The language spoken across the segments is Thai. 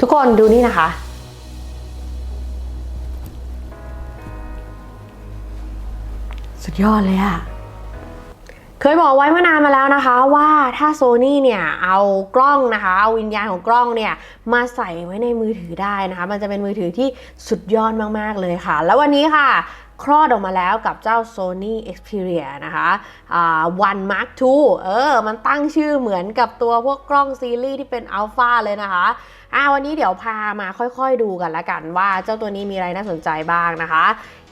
ทุกคนดูนี่นะคะ สุดยอดเลยอะเคยบอกไว้เมื่อนานมาแล้วนะคะว่าถ้าโซนี่เนี่ยเอากล้องนะคะเอาวิญญาณของกล้องเนี่ยมาใส่ไว้ในมือถือได้นะคะ มันจะเป็นมือถือที่สุดยอดมาก ๆ เลยค่ะ แล้ววันนี้ค่ะ คลอดออกมาแล้วกับเจ้า Sony Xperia นะคะอ่า One Mark II เออ มันตั้งชื่อเหมือนกับตัวพวกกล้องซีรีส์ที่เป็น Alpha เลยนะคะ อ่าวันนี้เดี๋ยวพามาค่อยๆดูกันละกันว่าเจ้าตัวนี้มีอะไรน่าสนใจบ้างนะคะ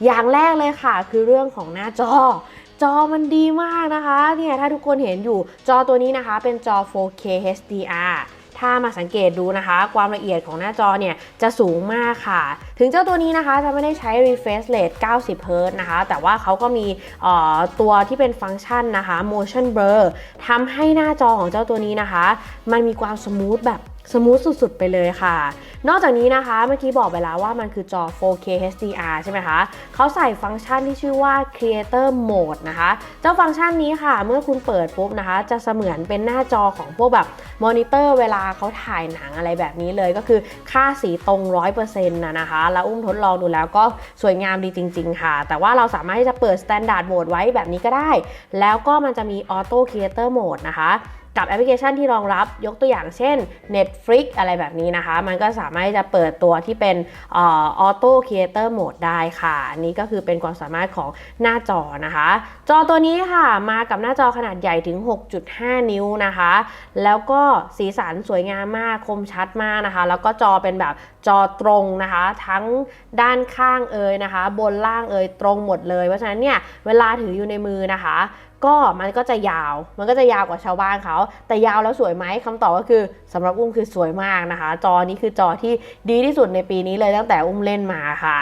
อย่างแรกเลยค่ะ คือเรื่องของหน้าจอจอมันดีมากนะคะเนี่ยถ้าทุกคนเห็นอยู่จอตัวนี้นะคะ เป็นจอ 4K HDR ถ้ามาสังเกตดูนะคะ ความละเอียดของหน้าจอเนี่ยจะสูงมากค่ะ ถึงเจ้าตัวนี้นะคะจะไม่ได้ใช้ refresh rate 90 Hz นะคะ แต่ว่าเขาก็มีเอ่อตัวที่เป็นฟังก์ชันนะคะ motion blur ทำให้หน้าจอของเจ้าตัวนี้นะคะ มันมีความสมูทแบบ สมูทสุดๆ ไปเลยค่ะ นอกจากนี้นะคะ เมื่อกี้บอกไปแล้วว่ามันคือจอ 4K HDR ใช่ไหมคะ เขาใส่ฟังก์ชันที่ชื่อว่า Creator Mode นะคะ เจ้าฟังก์ชันนี้ค่ะ เมื่อคุณเปิดปุ๊บนะคะ จะเสมือนเป็นหน้าจอของพวกแบบมอนิเตอร์เวลาเขาถ่ายหนังอะไรแบบนี้เลย ก็คือค่าสีตรง 100%นะนะคะ แล้วอุ้มทดลองดูแล้วก็สวยงามดีจริง ๆ ค่ะ แต่ว่าเราสามารถที่จะเปิด Standard Mode ไว้แบบนี้ก็ได้ แล้วก็มันจะมี Auto Creator Mode นะคะ กับแอปพลิเคชันที่รองรับยกตัวอย่างเช่น Netflix อะไรแบบนี้นะคะ มันก็สามารถจะเปิดตัวที่เป็นออโต้ครีเอเตอร์โหมดได้ค่ะอันนี้ก็คือเป็นความสามารถของหน้าจอนะคะ จอตัวนี้ค่ะมากับหน้าจอขนาดใหญ่ถึง 6.5 นิ้วนะคะ แล้วก็สีสันสวยงามมากคมชัดมากนะคะ แล้วก็จอเป็นแบบจอตรงนะคะ ทั้งด้านข้างเอ่ยนะคะ บนล่างเอ่ยตรงหมดเลยเพราะฉะนั้นเนี่ยเวลาถืออยู่ในมือนะคะ ก็มันก็จะยาว มันก็จะยาวกว่าชาวบ้านเขา แต่ยาวแล้วสวยไหมคำตอบก็คือสำหรับอุ้มคือสวยมากนะคะ จอนี้คือจอที่ดีที่สุดในปีนี้เลยตั้งแต่อุ้มเล่นมาค่ะ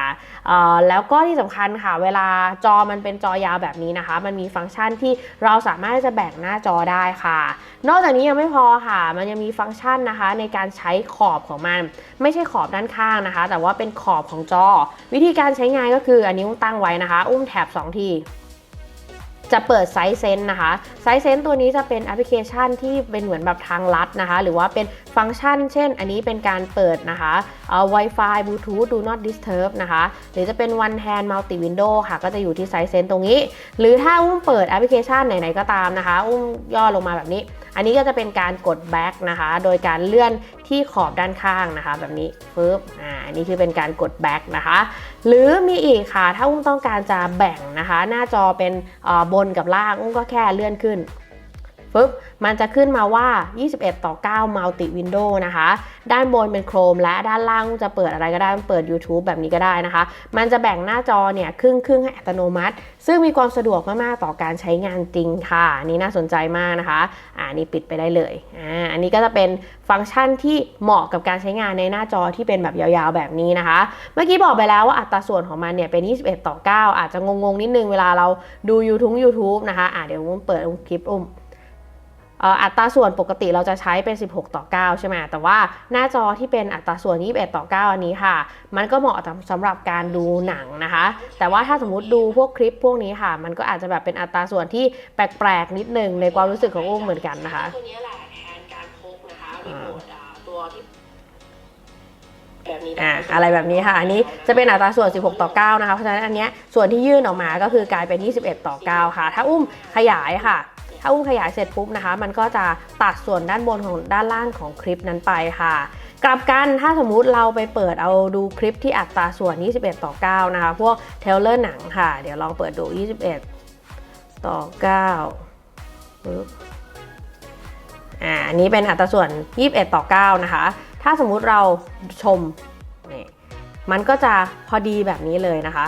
แล้วก็ที่สำคัญค่ะ เวลาจอมันเป็นจอยาวแบบนี้นะคะ มันมีฟังก์ชันที่เราสามารถที่จะแบ่งหน้าจอได้ค่ะ นอกจากนี้ยังไม่พอค่ะ มันยังมีฟังก์ชันนะคะในการใช้ขอบของมัน ไม่ใช่ขอบด้านข้างนะคะ แต่ว่าเป็นขอบของจอ วิธีการใช้งานก็คืออันนี้อุ้มตั้งไว้นะคะ อุ้มแถบ2ที จะเปิดไซส์เซนนะคะไซส์เซนตัวนี้จะเป็นแอปพลิเคชันที่เป็นเหมือนแบบทางลัดนะคะ หรือว่าเป็นฟังก์ชัน เช่น อันนี้เป็นการเปิดนะคะเอ่อ Wi-Fi Bluetooth Do Not Disturb นะคะ หรือจะเป็น One Hand Multi Window ค่ะ ก็จะอยู่ที่ไซส์เซนตรงนี้ หรือถ้าอุ้มเปิดแอปพลิเคชันไหนๆก็ตามนะคะ อุ้มย่อลงมาแบบนี้ อันนี้ก็จะเป็นการกดแบ็กนะคะ โดยการเลื่อนที่ขอบด้านข้างนะคะ แบบนี้ปึ๊บอ่าอันนี้คือเป็นการกดแบ็กนะคะ หรือมีอีกค่ะ ถ้าอุ้มต้องการจะแบ่งนะคะ หน้าจอเป็นเอ่อบนกับล่างอุ้มก็แค่เลื่อนขึ้น ปึ๊บ มันจะขึ้นมาว่า 21 ต่อ 9 Multi Window นะคะ ด้านบนเป็น Chrome และด้านล่างจะเปิดอะไรก็ได้ เปิด YouTube แบบนี้ก็ได้นะคะ มันจะแบ่งหน้าจอเนี่ยครึ่งครึ่งให้อัตโนมัติ ซึ่งมีความสะดวกมาก ๆ ต่อการใช้งานจริงค่ะนนี้น่าสนใจมากนะคะ อ่านี่ปิดไปได้เลย อ่า อันนี้ก็จะเป็นฟังก์ชันที่เหมาะกับการใช้งานในหน้าจอที่เป็นแบบยาวๆแบบนี้นะคะ เมื่อกี้บอกไปแล้วว่าอัตราส่วนของมันเนี่ยเป็น 21 ต่อ 9 อาจจะงงๆนิดนึงเวลาเราดู YouTube YouTube นะคะ อ่าเดี๋ยวอุ้มเปิดอุ้มคลิปอุ้ม อ่ออัตราส่วนปกติเราจะใช้เป็น 16 ต่อ 9 ใช่ไหมแต่ว่าหน้าจอที่เป็นอัตราส่วน 21 ต่อ 9 อันนี้ค่ะ มันก็เหมาะสำหรับการดูหนังนะคะ แต่ว่าถ้าสมมติดูพวกคลิปพวกนี้ค่ะ มันก็อาจจะแบบเป็นอัตราส่วนที่แปลกๆ นิดนึงในความรู้สึกของอุ้มเหมือนกันนะคะตัวนี้แหละแทนการพกนะคะรีโมทตัวที่แบบนี้อ่าอะไรแบบนี้ค่ะ อันนี้จะเป็นอัตราส่วน 16 ต่อ 9 นะคะ เพราะฉะนั้นอันเนี้ยส่วนที่ยื่นออกมาก็คือกลายเป็น 21 ต่อ 9 ค่ะ ถ้าอุ้มขยายค่ะ ถ้าอุ้มขยายเสร็จปุ๊บนะคะ มันก็จะตัดส่วนด้านบนของด้านล่างของคลิปนั้นไปค่ะ กลับกันถ้าสมมุติเราไปเปิดเอาดูคลิปที่อัตราส่วน 21 ต่อ 9 นะคะ พวกเทเลอร์หนังค่ะ เดี๋ยวลองเปิดดู 21 ต่อ9ปึ๊บอ่าอันนี้เป็นอัตราส่วน 21 ต่อ 9 นะคะ ถ้าสมมุติเราชมนี่มันก็จะพอดีแบบนี้เลยนะคะ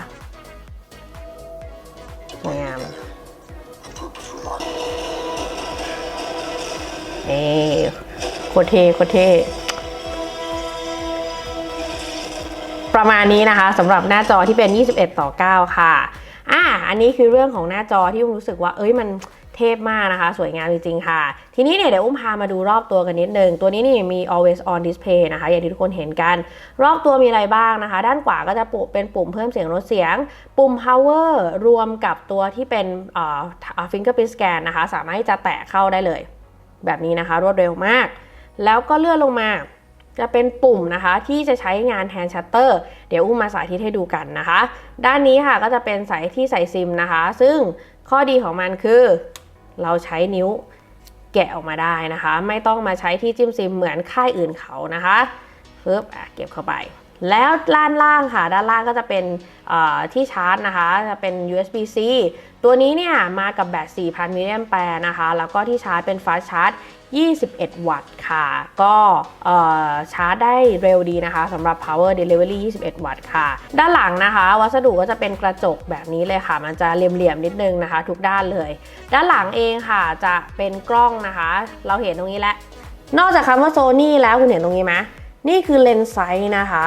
สวยงาม นี่โคเทโคเทประมาณนี้นะคะสำหรับหน้าจอที่เป็น 21 ต่อ 9 ค่ะอ่าอันนี้คือเรื่องของหน้าจอที่อุ้มรู้สึกว่า เอ้ยมันเทพมากนะคะ สวยงามจริงๆค่ะ ทีนี้เนี่ยเดี๋ยวอุ้มพามาดูรอบตัวกันนิดนึง ตัวนี้นี่มี always on display นะคะ อย่างที่ทุกคนเห็นกัน รอบตัวมีอะไรบ้างนะคะ ด้านขวาก็จะปุเป็นปุ่มเพิ่มเสียงลดเสียง ปุ่ม power รวมกับตัวที่เป็น fingerprint scan นะคะ สามารถที่จะแตะเข้าได้เลย แบบนี้นะคะ รวดเร็วมาก แล้วก็เลื่อนลงมาจะเป็นปุ่มนะคะที่จะใช้งานแทนชัตเตอร์เดี๋ยวอุ้มมาสาธิตให้ดูกันนะคะ ด้านนี้ค่ะก็จะเป็นสายที่ใส่ซิมนะคะ ซึ่งข้อดีของมันคือ เราใช้นิ้วแกะออกมาได้นะคะ ไม่ต้องมาใช้ที่จิ้มซิมเหมือนค่ายอื่นเขานะคะปึ๊บอะเก็บเข้าไป แล้วด้านล่างค่ะ ด้านล่างก็จะเป็นที่ชาร์จนะคะ จะเป็น USB-C ตัวนี้เนี่ยมากับแบต 4,000 มิลลิแอมแปร์นะคะ แล้วก็ที่ชาร์จเป็นฟาสชาร์จ 21 วัตต์ค่ะ ก็ชาร์จได้เร็วดีนะคะสำหรับ power delivery 21 วัตต์ค่ะ ด้านหลังนะคะ วัสดุก็จะเป็นกระจกแบบนี้เลยค่ะ มันจะเหลี่ยมๆนิดนึงนะคะ ทุกด้านเลย ด้านหลังเองค่ะจะเป็นกล้องนะคะ เราเห็นตรงนี้แล้วนอกจากคำว่า Sony แล้วคุณเห็นตรงนี้ไหม นี่คือเลนส์ไซส์นะคะ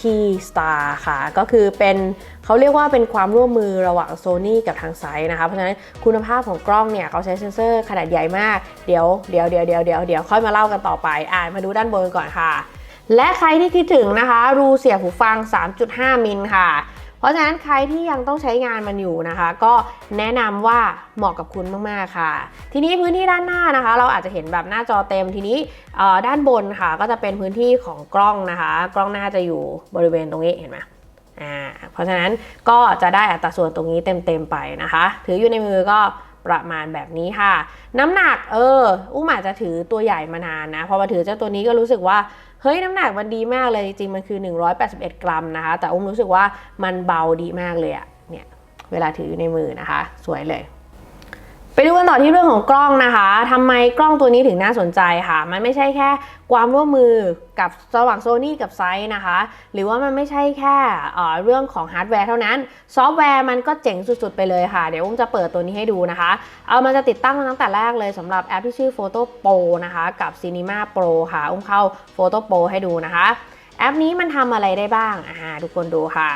T Star ค่ะ ก็คือเป็นเขาเรียกว่าเป็นความร่วมมือระหว่าง Sony กับทางไซส์นะคะ เพราะฉะนั้นคุณภาพของกล้องเนี่ยเขาใช้เซ็นเซอร์ขนาดใหญ่มาก เดี๋ยวเดี๋ยวเดี๋ยวเดี๋ยวเดี๋ยวเดี๋ยวค่อยมาเล่ากันต่อไป อ่ามาดูด้านบนก่อนค่ะ และใครที่คิดถึงนะคะ รูเสียบหูฟัง 3.5 มิลค่ะ เพราะฉะนั้นใครที่ยังต้องใช้งานมันอยู่นะคะ ก็แนะนำว่าเหมาะกับคุณมากๆค่ะ ทีนี้พื้นที่ด้านหน้านะคะ เราอาจจะเห็นแบบหน้าจอเต็มทีนี้ด้านบนค่ะ ก็จะเป็นพื้นที่ของกล้องนะคะ กล้องหน้าจะอยู่บริเวณตรงนี้เห็นไหมอ่าเพราะฉะนั้นก็จะได้อัตราส่วนตรงนี้เต็มๆไปนะคะ ถืออยู่ในมือก็ประมาณแบบนี้ค่ะ น้ำหนักเอออุ้มอาจจะถือตัวใหญ่มานานนะพอมาถือเจ้าตัวนี้ก็รู้สึกว่า เฮ้ยน้ำหนักมันดีมากเลยจริงๆมันคือ 181 กรัมนะคะ แต่อุ้มรู้สึกว่ามันเบาดีมากเลยอะเนี่ยเวลาถืออยู่ในมือนะคะ สวยเลย ไปดูกันต่อที่เรื่องของกล้องนะคะทำไมกล้องตัวนี้ถึงน่าสนใจค่ะ มันไม่ใช่แค่ความร่วมมือกับระหว่างโซนี่กับไซส์นะคะ หรือว่ามันไม่ใช่แค่เรื่องของฮาร์ดแวร์เท่านั้น ซอฟต์แวร์มันก็เจ๋งสุดๆ ไปเลยค่ะ เดี๋ยวอุ้มจะเปิดตัวนี้ให้ดูนะคะ เอามันจะติดตั้งตั้งแต่แรกเลยสำหรับแอปที่ชื่อ Photo Pro นะคะ กับ Cinema Pro ค่ะ อุ้มเข้า Photo Pro ให้ดูนะคะ แอปนี้มันทำอะไรได้บ้างอ่าทุกคนดูค่ะ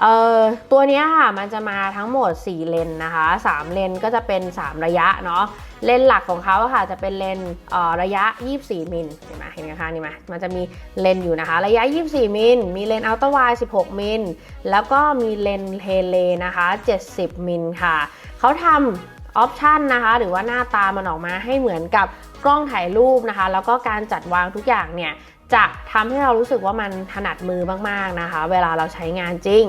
เอ่อตัวนี้ค่ะมันจะมาทั้งหมด 4 เลนนะคะ 3 เลนก็จะเป็น 3 ระยะเนาะเลนหลักของเขาค่ะจะเป็นเลนเอ่อระยะ 24 มิลเห็นไหมเห็นไหมคะนี่ไหมมันจะมีเลนอยู่นะคะ ระยะ 24 มิลมีเลนอัลตร้าไวด์16 มิลแล้วก็มีเลนเทเลนะคะ 70 มิลค่ะเขาทำออปชันนะคะ หรือว่าหน้าตามันออกมาให้เหมือนกับกล้องถ่ายรูปนะคะ แล้วก็การจัดวางทุกอย่างเนี่ย จะทำให้เรารู้สึกว่ามันถนัดมือมากๆนะคะ เวลาเราใช้งานจริง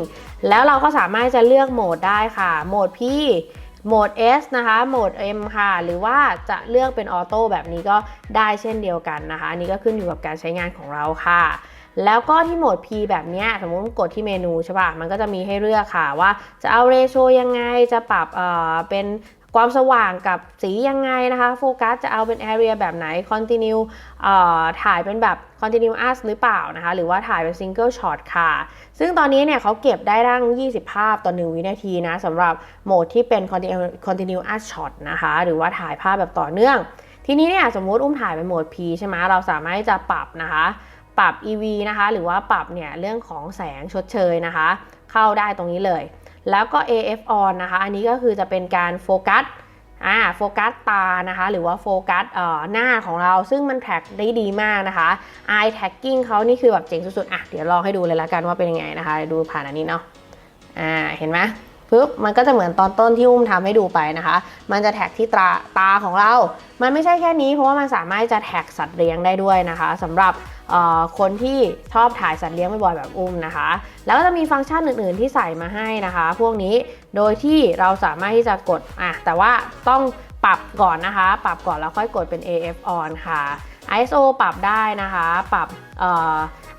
แล้วเราก็สามารถจะเลือกโหมดได้ค่ะ โหมด P โหมด S นะคะ โหมด M ค่ะ หรือว่าจะเลือกเป็นออโต้แบบนี้ก็ได้เช่นเดียวกันนะคะ อันนี้ก็ขึ้นอยู่กับการใช้งานของเราค่ะ แล้วก็ที่โหมด P แบบนี้สมมติกดที่เมนูใช่ปะมันก็จะมีให้เลือกค่ะว่าจะเอาเรโชยังไง จะปรับเอ่อเป็น ความสว่างกับสียังไงนะคะโฟกัสจะเอาเป็น area แบบไหน continue ถ่ายเป็นแบบ continuous หรือเปล่านะคะ หรือว่าถ่ายเป็น single shot ค่ะ ซึ่งตอนนี้เนี่ยเขาเก็บได้ตั้ง 20 ภาพต่อ 1 วินาทีนะสำหรับโหมดที่เป็น continuous shot นะคะ หรือว่าถ่ายภาพแบบต่อเนื่อง ทีนี้เนี่ยสมมติอุ้มถ่ายเป็นโหมด P ใช่ไหมเราสามารถจะปรับนะคะ ปรับ EV นะคะ หรือว่าปรับเนี่ยเรื่องของแสงชดเชยนะคะ เข้าได้ตรงนี้เลย แล้วก็ AF on นะคะ อันนี้ก็คือจะเป็นการโฟกัสอ่าโฟกัสตานะคะ หรือว่าโฟกัสเอ่อหน้าของเราซึ่งมันแท็กได้ดีมากนะคะ eye tagging เขานี่คือแบบเจ๋งสุดๆ อะ เดี๋ยวลองให้ดูเลยละกันว่าเป็นยังไงนะคะ ดูผ่านอันนี้เนาะอ่าเห็นไหม ปึ๊บมันก็จะเหมือนตอนต้นที่อุ้มทำให้ดูไปนะคะ มันจะแท็กที่ตาตาของเรา มันไม่ใช่แค่นี้ เพราะว่ามันสามารถจะแท็กสัตว์เลี้ยงได้ด้วยนะคะสำหรับคนที่ชอบถ่ายสัตว์เลี้ยงบ่อยๆแบบอุ้มนะคะ แล้วก็จะมีฟังก์ชันอื่นๆที่ใส่มาให้นะคะ พวกนี้โดยที่เราสามารถที่จะกดอะแต่ว่าต้องปรับก่อนนะคะ ปรับก่อนแล้วค่อยกดเป็น AF on ค่ะ ISO ปรับได้นะคะ ปรับ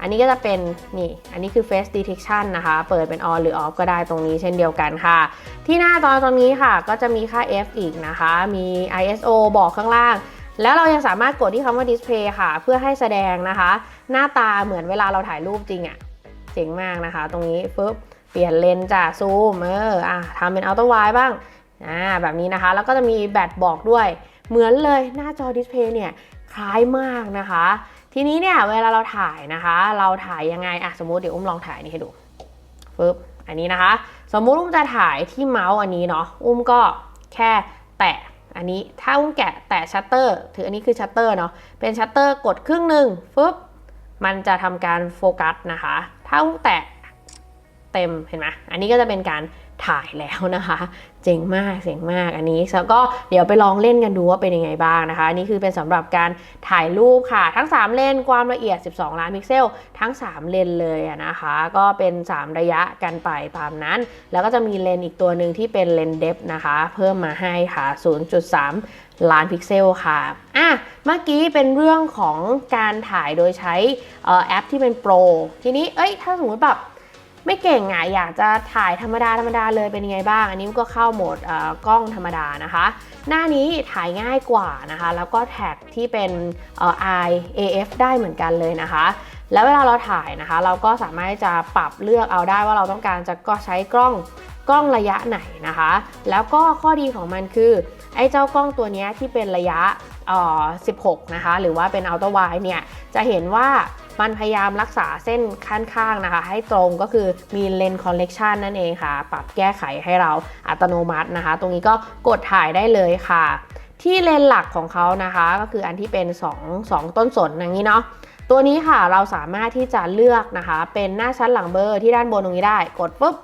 อันนี้ก็จะเป็นนี่อันนี้คือ face detection นะคะ เปิดเป็น on หรือ off ก็ได้ตรงนี้เช่นเดียวกันค่ะ ที่หน้าจอตรงนี้ค่ะ ก็จะมีค่า f อีกนะคะ มี ISO บอกข้างล่าง แล้วเรายังสามารถกดที่คำว่า display ค่ะ เพื่อให้แสดงนะคะ หน้าตาเหมือนเวลาเราถ่ายรูปจริงอะ่ะเจ๋งมากนะคะ ตรงนี้ปึ๊บเปลี่ยนเลนส์จากซูมเอออะทำเป็นอัลตร้าไวบ้างอ่าแบบนี้นะคะ แล้วก็จะมีแบตบอกด้วย เหมือนเลยหน้าจอดิสเพย์เนี่ยคล้ายมากนะคะ ทีนี้เนี่ยเวลาเราถ่ายนะคะ เราถ่ายยังไงอะสมมติเดี๋ยวอุ้มลองถ่ายนี่ให้ดูปึ๊บอันนี้นะคะ สมมุติอุ้มจะถ่ายที่เมาส์อันนี้เนาะอุ้มก็แค่แตะอันนี้ถ้าอุ้มแกะแตะชัตเตอร์ถืออันนี้คือชัตเตอร์เนาะเป็นชัตเตอร์กดครึ่งหนึ่งฟึบมันจะทำการโฟกัสนะคะ ถ้าอุ้มแตะเต็มเห็นไหมอันนี้ก็จะเป็นการ ถ่ายแล้วนะคะ เจ๋งมากเจ๋งมากอันนี้แล้วก็เดี๋ยวไปลองเล่นกันดูว่าเป็นยังไงบ้างนะคะนนี่คือเป็นสำหรับการถ่ายรูปค่ะ ทั้ง 3 เลนความละเอียด 12 ล้านพิกเซล ทั้ง 3 เลนเลยนะคะ ก็เป็น 3 ระยะกันไปตามนั้น แล้วก็จะมีเลนอีกตัวหนึ่งที่เป็นเลนเดฟนะคะ เพิ่มมาให้ค่ะ 0.3 ล้านพิกเซลค่ะอะเมื่อกี้เป็นเรื่องของการถ่ายโดยใช้แอปที่เป็นโปรทีนี้เอ้ยถ้าสมมติแบบ ไม่เก่งอะอยากจะถ่ายธรรมดาธรรมดาเลยเป็นยังไงบ้าง อันนี้ก็เข้าโหมดอ่อกล้องธรรมดานะคะ หน้านี้ถ่ายง่ายกว่านะคะ แล้วก็แท็กที่เป็นเอ่อ IAF ได้เหมือนกันเลยนะคะ แล้วเวลาเราถ่ายนะคะ เราก็สามารถจะปรับเลือกเอาได้ว่าเราต้องการจะก็ใช้กล้องกล้องระยะไหนนะคะ แล้วก็ข้อดีของมันคือ ไอ้เจ้ากล้องตัวนี้ที่เป็นระยะเอ่อ16 นะคะ หรือว่าเป็น Ultra Wide เนี่ย จะเห็นว่ามันพยายามรักษาเส้นข้างๆนะคะ ให้ตรงก็คือมีเลน collection นั่นเองค่ะ ปรับแก้ไขให้เราอัตโนมัตินะคะ ตรงนี้ก็กดถ่ายได้เลยค่ะ ที่เลนหลักของเขานะคะ ก็คืออันที่เป็น 2 2 ต้นสนอย่างนี้เนาะตัวนี้ค่ะเราสามารถที่จะเลือกนะคะ เป็นหน้าชั้นหลังเบอร์ที่ด้านบนตรงนี้ได้ กดปุ๊บ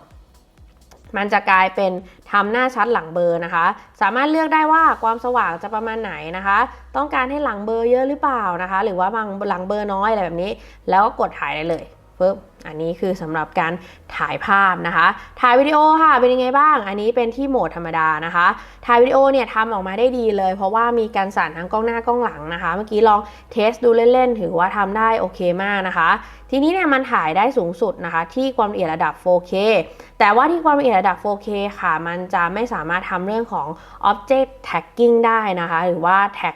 มันจะกลายเป็นทำหน้าชัดหลังเบอร์นะคะ สามารถเลือกได้ว่าความสว่างจะประมาณไหนนะคะ ต้องการให้หลังเบอร์เยอะหรือเปล่านะคะ หรือว่าบางหลังเบอร์น้อยอะไรแบบนี้ แล้วก็กดถ่ายได้เลยปึ๊บ อันนี้คือสำหรับการถ่ายภาพนะคะ ถ่ายวิดีโอค่ะเป็นยังไงบ้าง อันนี้เป็นที่โหมดธรรมดานะคะ ถ่ายวิดีโอเนี่ยทำออกมาได้ดีเลย เพราะว่ามีการสั่นทั้งกล้องหน้ากล้องหลังนะคะ เมื่อกี้ลองเทสดูเล่นๆ ถือว่าทำได้โอเคมากนะคะ ทีนี้เนี่ยมันถ่ายได้สูงสุดนะคะ ที่ความละเอียดระดับ 4K แต่ว่าที่ความละเอียดระดับ 4K ค่ะ มันจะไม่สามารถทำเรื่องของ Object Tagging ได้นะคะ หรือว่า tag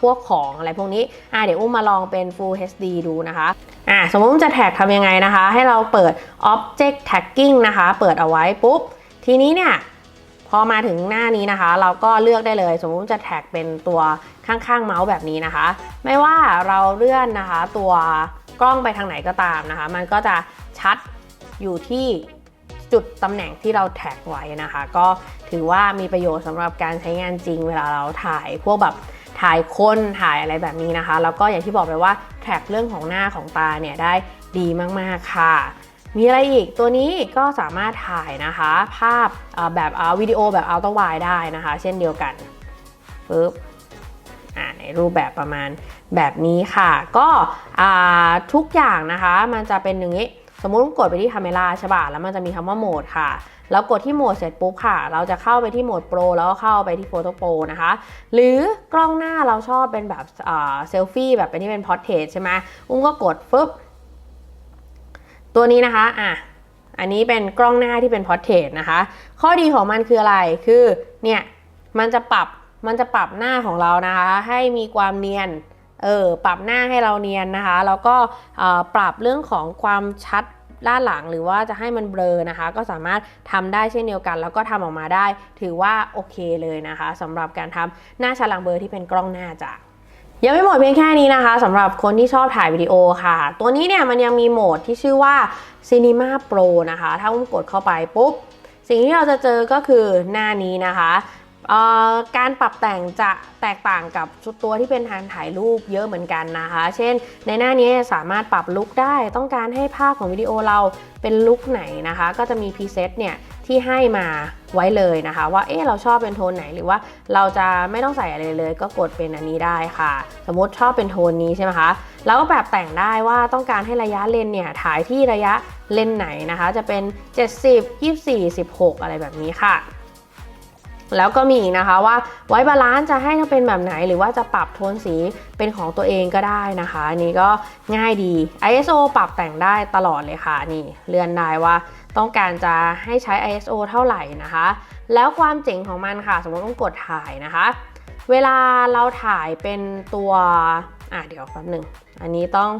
พวกของอะไรพวกนี้อะเดี๋ยวอุ้มมาลองเป็น Full HD ดูนะคะอะสมมติอุ้มจะแท็กทำยังไงนะคะให้เราเปิด Object Tagging นะคะ เปิดเอาไว้ปุ๊บ ทีนี้เนี่ยพอมาถึงหน้านี้นะคะ เราก็เลือกได้เลย สมมติจะแท็กเป็นตัวข้างๆเมาส์แบบนี้นะคะ ไม่ว่าเราเลื่อนนะคะ ตัวกล้องไปทางไหนก็ตามนะคะ มันก็จะชัดอยู่ที่จุดตำแหน่งที่เราแท็กไว้นะคะ ก็ถือว่ามีประโยชน์สำหรับการใช้งานจริงเวลาเราถ่ายพวกแบบถ่ายคนถ่ายอะไรแบบนี้นะคะ แล้วก็อย่างที่บอกไปว่าแท็กเรื่องของหน้าของตาเนี่ยได้ ดีมากๆค่ะ มีอะไรอีกตัวนี้ก็สามารถถ่ายนะคะ ภาพแบบวิดีโอแบบอัลตร้าไวได้นะคะ เช่นเดียวกันปึ๊บในรูปแบบประมาณแบบนี้ค่ะ ก็ทุกอย่างนะคะมันจะเป็นอย่างนี้ สมมุติกดไปที่ Camera ใช่ป่ะแล้วมันจะมีคำว่าโหมดค่ะแล้วกดที่โหมดเสร็จปุ๊บค่ะ เราจะเข้าไปที่โหมดโปรแล้วก็เข้าไปที่ Photo Pro นะคะ หรือกล้องหน้าเราชอบเป็นแบบเซลฟี่แบบเป็นที่เป็นพอร์เทรตใช่ไหมอุ้มก็กดฟึบ ตัวนี้นะคะอะอันนี้เป็นกล้องหน้าที่เป็นพอร์เทรตนะคะ ข้อดีของมันคืออะไรคือเนี่ยมันจะปรับมันจะปรับหน้าของเรานะคะ ให้มีความเนียนเออปรับหน้าให้เราเนียนนะคะ แล้วก็ปรับเรื่องของความชัดด้านหลังหรือว่าจะให้มันเบลอนะคะ ก็สามารถทำได้เช่นเดียวกัน แล้วก็ทำออกมาได้ถือว่าโอเคเลยนะคะสำหรับการทำหน้าชัดหลังเบลอที่เป็นกล้องหน้าจาก ยังไม่หมดเพียงแค่นี้นะคะสำหรับคนที่ชอบถ่ายวิดีโอค่ะ ตัวนี้เนี่ยมันยังมีโหมดที่ชื่อว่า Cinema Pro นะคะ ถ้าอุ้มกดเข้าไปปุ๊บ สิ่งที่เราจะเจอก็คือหน้านี้นะคะการปรับแต่งจะแตกต่างกับชุดตัวที่เป็นทางถ่ายรูปเยอะเหมือนกันนะคะ เช่น ในหน้านี้สามารถปรับลุคได้ ต้องการให้ภาพของวิดีโอเราเป็นลุคไหนนะคะ ก็จะมีพรีเซตเนี่ย ที่ให้มาไว้เลยนะคะ ว่าเอ๊ะเราชอบเป็นโทนไหนหรือว่าเราจะไม่ต้องใส่อะไรเลย ก็กดเป็นอันนี้ได้ค่ะ สมมติชอบเป็นโทนนี้ใช่ไหมคะแล้วก็แบบแต่งได้ว่าต้องการให้ระยะเลนเนี่ยถ่ายที่ระยะเลนไหนนะคะ จะเป็น 70 24 16 อะไรแบบนี้ค่ะแล้วก็มีอีกนะคะว่าไว้บาลานซ์จะให้เป็นแบบไหน หรือว่าจะปรับโทนสีเป็นของตัวเองก็ได้นะคะนนี้ก็ง่ายดี ISO ปรับแต่งได้ตลอดเลยค่ะ นี่เลื่อนได้ว่า ต้องการจะให้ใช้ ISO เท่าไหร่นะคะ แล้วความเจ๋งของมันค่ะ สมมติต้องกดถ่ายนะคะ เวลาเราถ่ายเป็นตัวอะเดี๋ยวแป๊บหนึ่ง อันนี้ต้อง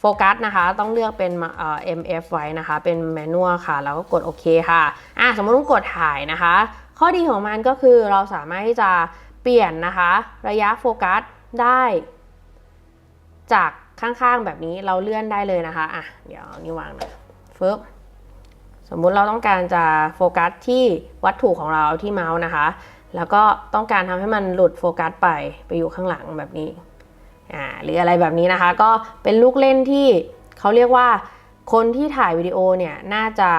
โฟกัสนะคะ ต้องเลือกเป็นเอ่อ MF ไว้นะคะ เป็นแมนนวลค่ะ แล้วก็กดโอเคค่ะอะสมมติต้องกดถ่ายนะคะ ข้อดีของมันก็คือเราสามารถที่จะเปลี่ยนนะคะ ระยะโฟกัสได้ จากข้างๆแบบนี้เราเลื่อนได้เลยนะคะอะเดี๋ยวนี่วางนะฟึบ สมมุติเราต้องการจะโฟกัสที่วัตถุของเราที่เมาส์นะคะ แล้วก็ต้องการทำให้มันหลุดโฟกัสไปไปอยู่ข้างหลังแบบนี้อ่าหรืออะไรแบบนี้นะคะ ก็เป็นลูกเล่นที่เขาเรียกว่าคนที่ถ่ายวิดีโอเนี่ยน่าจะ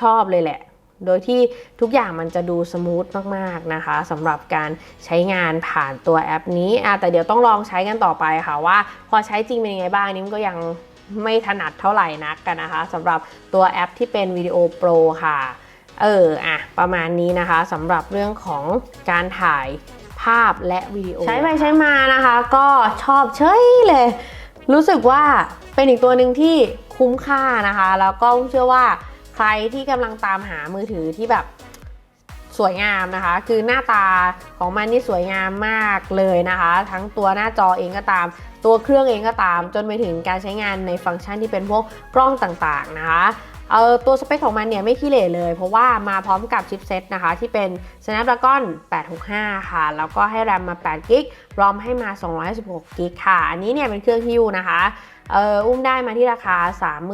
ชอบเลยแหละ โดยที่ทุกอย่างมันจะดูสมูทมากๆนะคะสำหรับการใช้งานผ่านตัวแอปนี้แต่เดี๋ยวต้องลองใช้กันต่อไปค่ะว่า พอใช้จริงเป็นยังไงบ้างนนี้มันก็ยัง ไม่ถนัดเท่าไหร่นักกันนะคะสำหรับตัวแอปที่เป็นวิดีโอโปรค่ะ เอออะประมาณนี้นะคะสำหรับเรื่องของการถ่ายภาพและวิดีโอ ใช้ไปใช้มานะคะ ก็ชอบเฉยเลย รู้สึกว่าเป็นอีกตัวหนึ่งที่คุ้มค่านะคะ แล้วก็เชื่อว่าใครที่กำลังตามหามือถือที่แบบ สวยงามนะคะ คือหน้าตาของมันนี่สวยงามมากเลยนะคะ ทั้งตัวหน้าจอเองก็ตาม ตัวเครื่องเองก็ตาม จนไปถึงการใช้งานในฟังก์ชันที่เป็นพวกกล้องต่างๆนะคะ เออตัวสเปคของมันเนี่ยไม่ขี้เหร่เลย เพราะว่ามาพร้อมกับชิปเซ็ตนะคะ ที่เป็น Snapdragon 865 ค่ะ แล้วก็ให้แรมมา8กิกรอมให้มา216กิกค่ะ อันนี้เนี่ยเป็นเครื่องฮิวนะคะเอออุ้มได้มาที่ราคา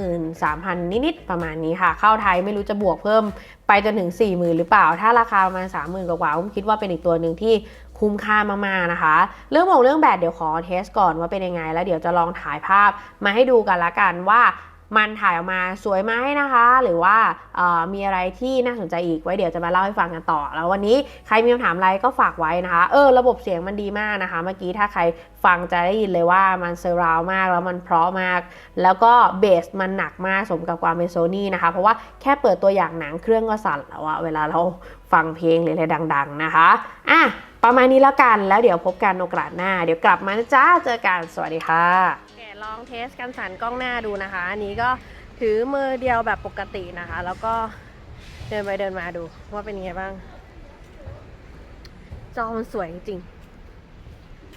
33,000 นิดๆ ประมาณนี้ค่ะ เข้าไทยไม่รู้จะบวกเพิ่มไปจนถึง 40,000 หรือเปล่า ถ้าราคาประมาณ 30,000 กว่าๆอุ้มคิดว่าเป็นอีกตัวหนึ่งที่คุ้มค่ามากๆนะคะ เรื่องของเรื่องแบตเดี๋ยวขอเทสก่อนว่าเป็นยังไง แล้วเดี๋ยวจะลองถ่ายภาพมาให้ดูกันละกันว่า มันถ่ายออกมาสวยไหมนะคะ หรือว่ามีอะไรที่น่าสนใจอีกไว้เดี๋ยวจะมาเล่าให้ฟังกันต่อ แล้ววันนี้ใครมีคำถามอะไรก็ฝากไว้นะคะ เออ ระบบเสียงมันดีมากนะคะ เมื่อกี้ถ้าใครฟังจะได้ยินเลยว่ามันเซอร์ราวมากแล้วมันเพราะมาก แล้วก็เบสมันหนักมากสมกับความเป็นโซนี่นะคะ เพราะว่าแค่เปิดตัวอย่างหนังเครื่องก็สั่นแล้วอะเวลาเราฟังเพลงหรืออะไรดัง ๆ นะคะอะประมาณนี้แล้วกันแล้วเดี๋ยวพบกันโอกาสหน้า เดี๋ยวกลับมานะจ้าเจอกันสวัสดีค่ะ ลองเทสกันสั่นกล้องหน้าดูนะคะ อันนี้ก็ถือมือเดียวแบบปกตินะคะ แล้วก็เดินไปเดินมาดูว่าเป็นยังไงบ้าง จอมันสวยจริง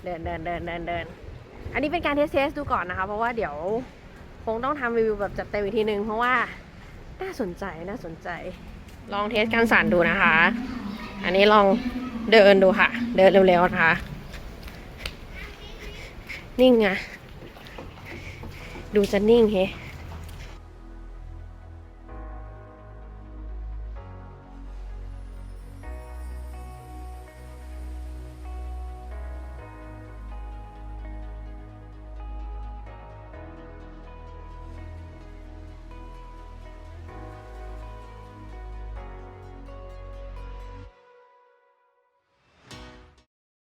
เดินเดินเดินเดินเดิน อันนี้เป็นการเทสเทสดูก่อนนะคะ เพราะว่าเดี๋ยวคงต้องทำรีวิวแบบจัดเต็มอีกทีนึง เพราะว่าน่าสนใจน่าสนใจ ลองเทสกันสั่นดูนะคะ อันนี้ลองเดินดูค่ะ เดินเร็วๆนะคะ นิ่งอะ ดูจะนิ่งเฮะ